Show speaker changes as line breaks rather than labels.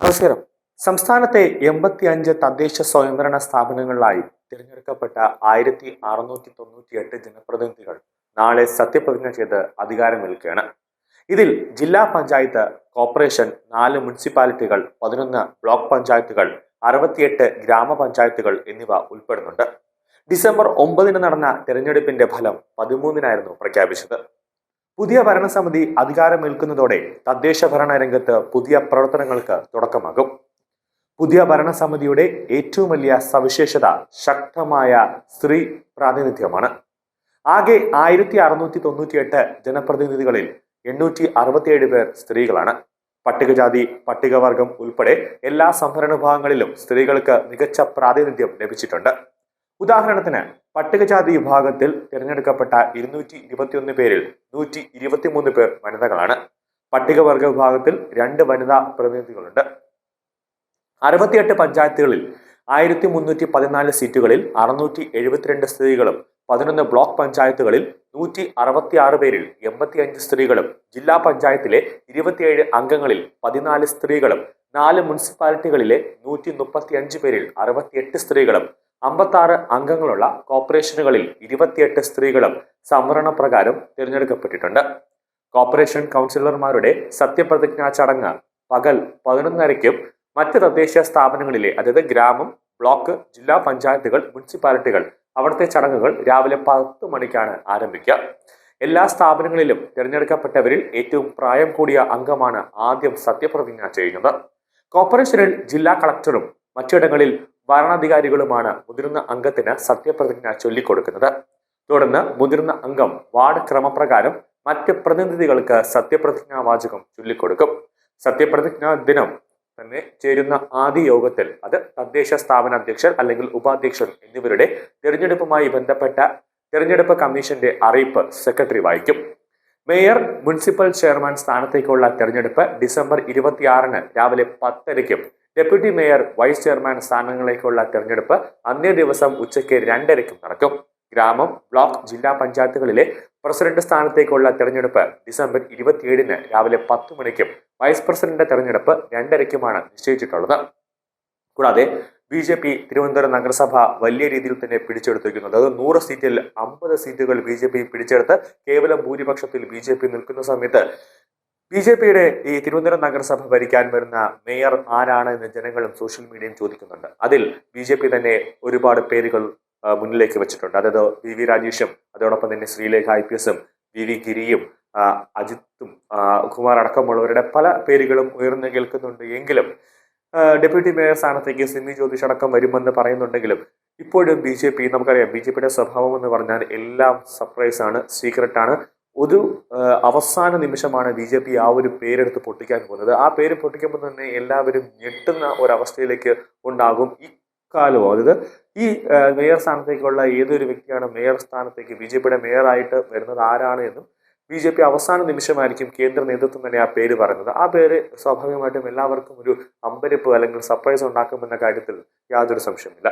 നമസ്കാരം. സംസ്ഥാനത്തെ എൺപത്തി അഞ്ച് തദ്ദേശ സ്വയംഭരണ സ്ഥാപനങ്ങളിലായി തിരഞ്ഞെടുക്കപ്പെട്ട ആയിരത്തി അറുന്നൂറ്റി തൊണ്ണൂറ്റി എട്ട് ജനപ്രതിനിധികൾ നാളെ സത്യപ്രതിജ്ഞ ചെയ്ത് അധികാരമേൽക്കുകയാണ്. ഇതിൽ ജില്ലാ പഞ്ചായത്ത് കോർപ്പറേഷൻ നാല് മുനിസിപ്പാലിറ്റികൾ പതിനൊന്ന് ബ്ലോക്ക് പഞ്ചായത്തുകൾ അറുപത്തിയെട്ട് ഗ്രാമപഞ്ചായത്തുകൾ എന്നിവ ഉൾപ്പെടുന്നുണ്ട്. ഡിസംബർ ഒമ്പതിന് നടന്ന തിരഞ്ഞെടുപ്പിന്റെ ഫലം പതിമൂന്നിനായിരുന്നു പ്രഖ്യാപിച്ചത്. പുതിയ ഭരണസമിതി അധികാരമേൽക്കുന്നതോടെ തദ്ദേശ ഭരണ രംഗത്ത് പുതിയ പ്രവർത്തനങ്ങൾക്ക് തുടക്കമാകും. പുതിയ ഭരണസമിതിയുടെ ഏറ്റവും വലിയ സവിശേഷത ശക്തമായ സ്ത്രീ പ്രാതിനിധ്യമാണ്. ആകെ ആയിരത്തി അറുന്നൂറ്റി തൊണ്ണൂറ്റിയെട്ട് ജനപ്രതിനിധികളിൽ എണ്ണൂറ്റി അറുപത്തിയേഴ് പേർ സ്ത്രീകളാണ്. പട്ടികജാതി പട്ടികവർഗം ഉൾപ്പെടെ എല്ലാ സംവരണ വിഭാഗങ്ങളിലും സ്ത്രീകൾക്ക് മികച്ച പ്രാതിനിധ്യം ലഭിച്ചിട്ടുണ്ട്. ഉദാഹരണത്തിന് പട്ടികജാതി വിഭാഗത്തിൽ തിരഞ്ഞെടുക്കപ്പെട്ട ഇരുന്നൂറ്റി ഇരുപത്തിയൊന്ന് പേരിൽ നൂറ്റി ഇരുപത്തിമൂന്ന് പേർ വനിതകളാണ്. പട്ടികവർഗ വിഭാഗത്തിൽ രണ്ട് വനിതാ പ്രതിനിധികളുണ്ട്. അറുപത്തിയെട്ട് പഞ്ചായത്തുകളിൽ ആയിരത്തി മുന്നൂറ്റി പതിനാല് സീറ്റുകളിൽ അറുന്നൂറ്റി എഴുപത്തിരണ്ട് സ്ത്രീകളും പതിനൊന്ന് ബ്ലോക്ക് പഞ്ചായത്തുകളിൽ നൂറ്റി അറുപത്തി ആറ് പേരിൽ എൺപത്തിയഞ്ച് സ്ത്രീകളും ജില്ലാ പഞ്ചായത്തിലെ ഇരുപത്തിയേഴ് അംഗങ്ങളിൽ പതിനാല് സ്ത്രീകളും നാല് മുനിസിപ്പാലിറ്റികളിലെ നൂറ്റി മുപ്പത്തി അഞ്ച് പേരിൽ അറുപത്തിയെട്ട് സ്ത്രീകളും അമ്പത്താറ് അംഗങ്ങളുള്ള കോർപ്പറേഷനുകളിൽ ഇരുപത്തിയെട്ട് സ്ത്രീകളും സംവരണ പ്രകാരം തിരഞ്ഞെടുക്കപ്പെട്ടിട്ടുണ്ട്. കോർപ്പറേഷൻ കൗൺസിലർമാരുടെ സത്യപ്രതിജ്ഞാ ചടങ്ങ് പകൽ പതിനൊന്നരയ്ക്കും മറ്റ് തദ്ദേശ സ്ഥാപനങ്ങളിലെ അതായത് ഗ്രാമം ബ്ലോക്ക് ജില്ലാ പഞ്ചായത്തുകൾ മുനിസിപ്പാലിറ്റികൾ അവിടുത്തെ ചടങ്ങുകൾ രാവിലെ പത്ത് മണിക്കാണ് ആരംഭിക്കുക. എല്ലാ സ്ഥാപനങ്ങളിലും തിരഞ്ഞെടുക്കപ്പെട്ടവരിൽ ഏറ്റവും പ്രായം കൂടിയ അംഗമാണ് ആദ്യം സത്യപ്രതിജ്ഞ ചെയ്യുന്നത്. കോർപ്പറേഷനിൽ ജില്ലാ കളക്ടറും മറ്റിടങ്ങളിൽ ഭരണാധികാരികളുമാണ് മുതിർന്ന അംഗത്തിന് സത്യപ്രതിജ്ഞ ചൊല്ലിക്കൊടുക്കുന്നത്. തുടർന്ന് മുതിർന്ന അംഗം വാർഡ് ക്രമപ്രകാരം മറ്റ് പ്രതിനിധികൾക്ക് സത്യപ്രതിജ്ഞാ വാചകം ചൊല്ലിക്കൊടുക്കും. സത്യപ്രതിജ്ഞാ ദിനം തന്നെ ചേരുന്ന ആദ്യ യോഗത്തിൽ അത് തദ്ദേശ സ്ഥാപന അധ്യക്ഷൻ അല്ലെങ്കിൽ ഉപാധ്യക്ഷൻ എന്നിവരുടെ തിരഞ്ഞെടുപ്പുമായി ബന്ധപ്പെട്ട തിരഞ്ഞെടുപ്പ് കമ്മീഷന്റെ അറിയിപ്പ് സെക്രട്ടറി വായിക്കും. മേയർ മുനിസിപ്പൽ ചെയർമാൻ സ്ഥാനത്തേക്കുള്ള തിരഞ്ഞെടുപ്പ് ഡിസംബർ ഇരുപത്തിയാറിന് രാവിലെ പത്തരയ്ക്കും ഡെപ്യൂട്ടി മേയർ വൈസ് ചെയർമാൻ സ്ഥാനങ്ങളിലേക്കുള്ള തെരഞ്ഞെടുപ്പ് അന്നേ ദിവസം ഉച്ചയ്ക്ക് രണ്ടരയ്ക്കും നടക്കും. ഗ്രാമം ബ്ലോക്ക് ജില്ലാ പഞ്ചായത്തുകളിലെ പ്രസിഡന്റ് സ്ഥാനത്തേക്കുള്ള തെരഞ്ഞെടുപ്പ് ഡിസംബർ ഇരുപത്തിയേഴിന് രാവിലെ പത്ത് മണിക്കും വൈസ് പ്രസിഡന്റ് തെരഞ്ഞെടുപ്പ് രണ്ടരയ്ക്കുമാണ് നിശ്ചയിച്ചിട്ടുള്ളത്. കൂടാതെ ബി ജെ പി തിരുവനന്തപുരം നഗരസഭ വലിയ രീതിയിൽ തന്നെ പിടിച്ചെടുത്തിരിക്കുന്നത്. അതായത് നൂറ് സീറ്റിൽ അമ്പത് സീറ്റുകൾ ബി ജെ പി പിടിച്ചെടുത്ത് കേവലം ഭൂരിപക്ഷത്തിൽ ബി ജെ പി നിൽക്കുന്ന സമയത്ത് ബി ജെ പിയുടെ ഈ തിരുവനന്തപുരം നഗരസഭ ഭരിക്കാൻ വരുന്ന മേയർ ആരാണ് എന്ന് ജനങ്ങളും സോഷ്യൽ മീഡിയയും ചോദിക്കുന്നുണ്ട്. അതിൽ ബി ജെ പി തന്നെ ഒരുപാട് പേരുകൾ മുന്നിലേക്ക് വെച്ചിട്ടുണ്ട്. അതായത് വി വി രാജേഷും അതോടൊപ്പം തന്നെ ശ്രീലേഖ ഐ പി എസും വി വി ഗിരിയും അജിത്തും കുമാർ അടക്കമുള്ളവരുടെ പല പേരുകളും ഉയർന്നു കേൾക്കുന്നുണ്ട് എങ്കിലും ഡെപ്യൂട്ടി മേയർ സ്ഥാനത്തേക്ക് സിമി ജ്യോതിഷ് അടക്കം വരുമെന്ന് പറയുന്നുണ്ടെങ്കിലും ഇപ്പോഴും ബി ജെ പി നമുക്കറിയാം ബി ജെ പിയുടെ സ്വഭാവം എന്ന് പറഞ്ഞാൽ എല്ലാം സർപ്രൈസ് ആണ് സീക്രട്ട് ആണ്. ഒരു അവസാന നിമിഷമാണ് ബി ജെ പി ആ ഒരു പേരെടുത്ത് പൊട്ടിക്കാൻ പോകുന്നത്. ആ പേര് പൊട്ടിക്കുമ്പോൾ തന്നെ എല്ലാവരും ഞെട്ടുന്ന ഒരവസ്ഥയിലേക്ക് ഉണ്ടാകും ഈ കാലവും. അതായത് ഈ മേയർ സ്ഥാനത്തേക്കുള്ള ഏതൊരു വ്യക്തിയാണ് മേയർ സ്ഥാനത്തേക്ക് ബി ജെ പിയുടെ മേയറായിട്ട് വരുന്നത്? ആരാണ് എന്നും ബി ജെ പി അവസാന നിമിഷമായിരിക്കും കേന്ദ്ര നേതൃത്വം തന്നെ ആ പേര് പറയുന്നത്. ആ പേര് സ്വാഭാവികമായിട്ടും എല്ലാവർക്കും ഒരു അമ്പരപ്പ് അല്ലെങ്കിൽ സർപ്രൈസ് ഉണ്ടാക്കുമെന്ന കാര്യത്തിൽ യാതൊരു സംശയമില്ല